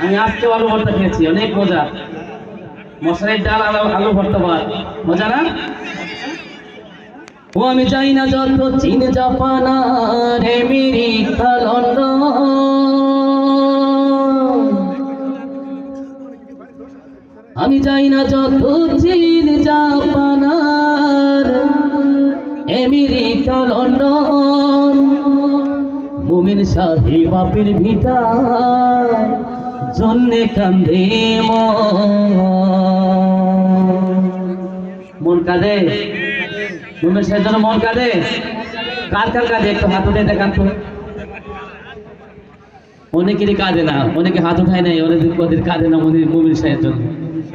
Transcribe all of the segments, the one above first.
আমি আজকে আলু ভর্তা খেয়েছি, অনেক মজা। মশারির ডাল, আলু আলু ভর্তা ভাত। মজা না? ও, আমি চাই না যত চীন, জাপান আমেরিকা, লন্ডন। আমি চাই না যত চীন, জাপান আমেরিকা, লন্ডন। মুমিন সাথী বাপের ভিটা জন্যে কান্দে মন। কাঁদে? মুমিন সাহেব জন্য মন কাঁদে? কার কার কাঁদে? একটু হাত উঠে দেখান তো। অনেকেরই কাঁদে না, অনেকে হাত উঠায় নাই অনেক ওদের কাঁদে না মুমিন সাহেব জন্য।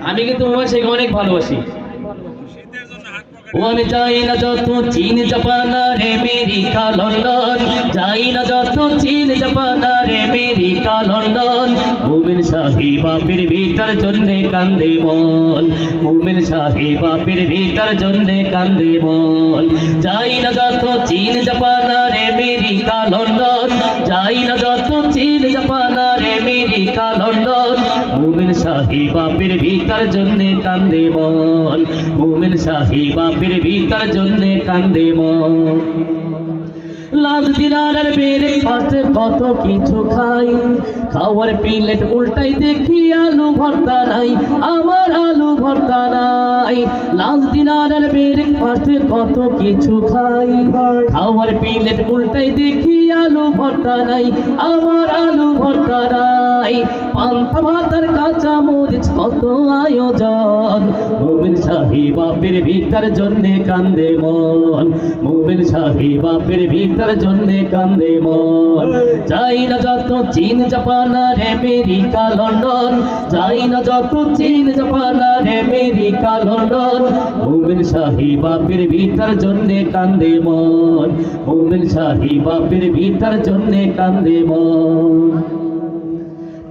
আমি কিন্তু মুমিন সাহেবকে অনেক ভালোবাসি। ও আমি যাই না যত চীন, জাপান আর আমেরিকা, লন্ডন। যাই না যত চীন, জাপান আর আমেরিকা, লন্ডন। মুমিন শাহী বাপের ভিতর জন্যে কান্দে মন। মুমিন শাহী বাপের ভিতর জন্যে কান্দে মন। যাই না যত চীন, জাপান আর আমেরিকা, লন্ডন। যাই না যত চীন, জাপান মুমিন সাহি বাপের ভিতর জন্যে কান্দে মন। মুমিন সাহি বাপের ভিতর জন্যে কান্দে মন। লাল দিনারের বেড়ে পাশে কত কিছু খাই। খাওয়ার প্লেট উল্টাই দেখি আলু ভর্তা নাই, আমার আলু ভর্তা নাই। লাল দিনারের বেড়ে পাশে কত কিছু খাই। খাওয়ার প্লেট উল্টাই দেখি আলু ভর্তা নাই, আমার আলু ভর্তা নাই। পান্তা ভাতার কাঁচা মরিচ কত আয়োজন। মুমিন শাহী বাপের ভিতর জন্যে কান্দে মন। মুমিন শাহী বাপের ভিতর জন্যে কান্দে মন। যাই না যত চীন, জাপান আর আমেরিকা, লন্ডন। যাই না যত চীন, জাপান আর আমেরিকা, লন্ডন। মুমিন শাহী বাপের ভিতর জন্যে কান্দে মন। মুমিন শাহী বাপের ভিতর জন্যে কান্দে মন।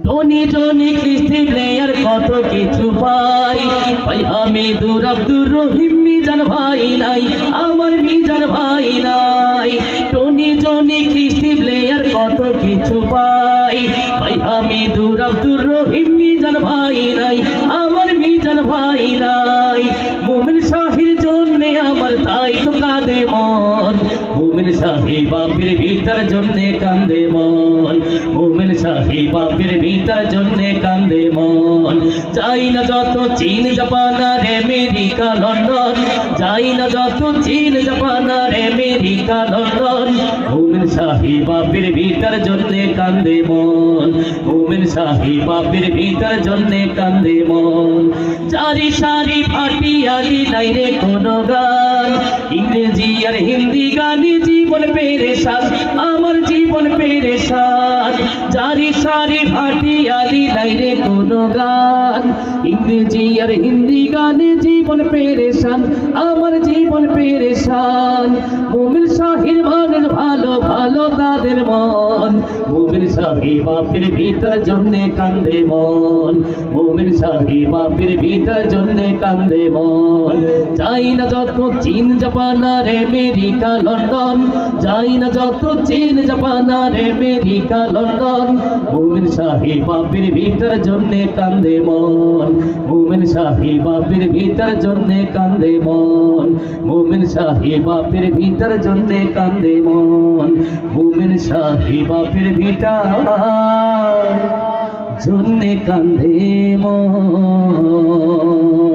টনি টনি কৃষ্টি প্লেয়ার কত কিছু পাই। ভাই, আমি দূর আব্দুর রহিম, মিজান ভাই নাই। আমার মিজান ভাই নাই। টনি টনি কৃষ্টি প্লেয়ার কত কিছু পাই। ভাই, আমি দূর আব্দুর রহিম, মিজান ভাই নাই। আমার মিজান ভাই মুমিন শাহি বাপের ভিতর জন্যে কান্দে মন। শাহি বাপের ভিতর জন্যে কান্দে মন। যাই না যত চীন, জাপান আর আমেরিকা, লন্ডন। যাই না যত চীন, জাপান আর আমেরিকা, লন্ডন। মুমিন শাহি বাপের ভিতর জন্যে কান্দে মন। মুমিন শাহি বাপের ভিতর জন্যে কান্দে মন। চারি সারি ফাটি আলি নাই রে কোনো গান। ইংরেজি আর হিন্দি গানে জীবন পেরেশান। আমার জীবন পেরেশান। চারি সারি আলি নাই কোনো গান। ইংরেজি আর হিন্দি গানে জীবন পেরেশান, আমার জীবন পেরেশান। মুমিন শাহির মানুষ ভালো ভালো তাদের মন। মুমিন শাহি বাপের ভিতর জন্যে কান্দে মন। মুমিন শাহি বাপের ভিতর জন্যে কান্দে মন। যাই না যত চীন, জাপান, আর আমেরিকা, লন্ডন। যাই না যত চীন, জাপান, আর আমেরিকা, লন্ডন। মুমিন শাহি বাপের ভিতর জন্যে কান্দে মন। মুমিন শাহি বাপের ভিতর জন্যে কান্দে মন। মুমিন শাহি বাপের ভিতর জন্যে কান্দে মন। মুমিন শাহি বাপের ভিতর জন্যে কান্দে মন।